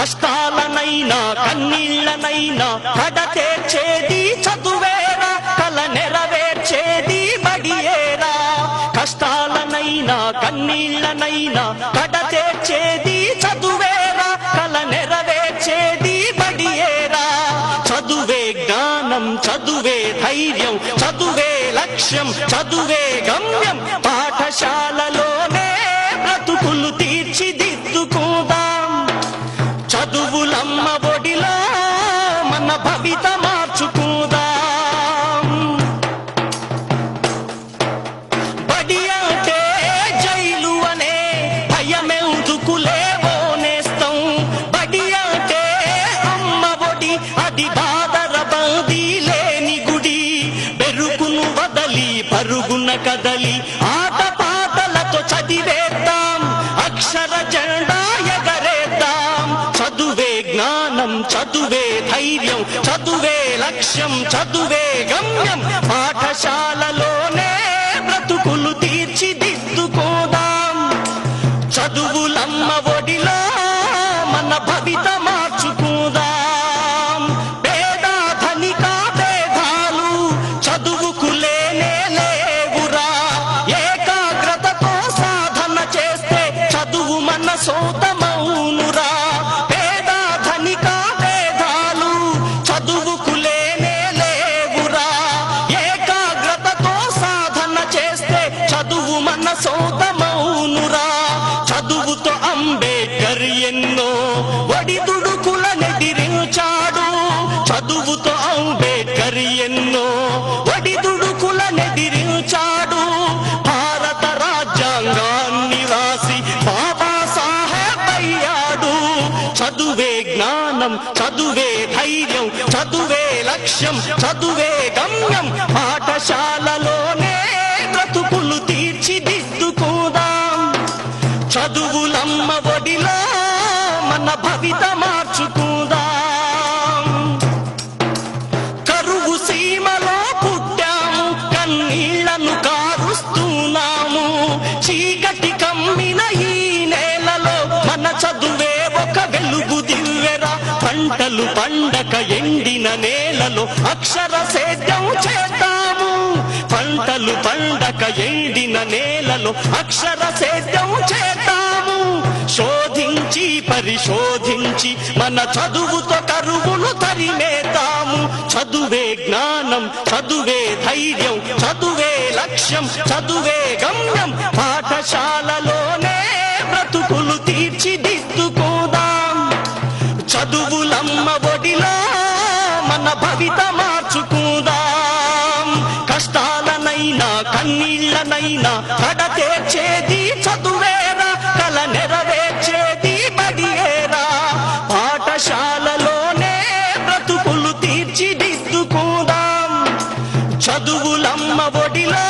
కష్టాలనైనా కన్నీళ్ళనైనా కడ తీర్చేది చదువేరా కల నెరవేర్చేది మడియేరా కష్టాలనైనా కన్నీళ్ళనైనా కడ తీర్చేది చదువేరా కల నెరవేర్చేది మడియేరా చదువే జ్ఞానం చదువే ధైర్యం చదువే లక్ష్యం చదువే గమ్యం చదువులమ్మ ఒడిలో మన భవిత మార్చుకుందాం. బడి అంటే జైలు అనే భయమెందుకులేవో నేస్తం. బడి అంటే అమ్మ ఒడి అది బాధర బందీ లేని గుడి. బెరుకును వదలి పరుగున కదలి ఆట పాటలతో చదివేద్దాం. అక్షర జెండా జ్ఞానం చదువే ధైర్యం చదువే లక్ష్యం చదువే గమ్యం. పాఠశాలలోనే బ్రతుకులు తీర్చిదిద్దుకోదాం. చదువులమ్మ ఒడిలో మన భవిత మార్చుకుందాం. పేద ధనిక భేదాలు చదువుకు అంబేద్కర్ ఎన్నో ఒడిదుడుకుల నెదిరించాడు చదువుతో అంబేద్కర్ ఎన్నో ఒడిదుడుకుల నెదిరించాడు భారత రాజ్యాంగాన్ని రాసి బాబా సాహెబ్ అయ్యాడు. చదువే జ్ఞానం చదువే ధైర్యం చదువే లక్ష్యం చదువే గమ్యం. పాఠశాలలోనే బ్రతుకులు తీర్చిదిద్దుకుందాం. చదువులమ్మ ఒడిలో మన భవిత మార్చుకుందాం. కరువు సీమలో పుట్టాము కన్నీళ్ళను కారుస్తున్నాము. చీకటి కమ్మిన ఈ నేలలో మన చదువే ఒక వెలుగు దివ్వెరా పంటలు పండక ఎండిన నేలలో అక్షర సేద్యం చేద్దాము పంటలు పండక ఎండిన నేలలో అక్షర సేద్యం చేద్దాము పరీక్షించి పరిశోధించి మన చదువుతో కరువును తరిమేతాము చదువే జ్ఞానం చదువే ధైర్యం చదువే లక్ష్యం చదువే గమ్యం. పాఠశాలలోనే బ్రతుకులు తీర్చిదిద్దుకోదాం. చదువులమ్మ ఒడిలో మన భవిత మార్చుకుందాం. కష్టాలనైనా కన్నీళ్ళనైనా కడ తీర్చేది చదువు చదువులమ్మ ఒడిలో.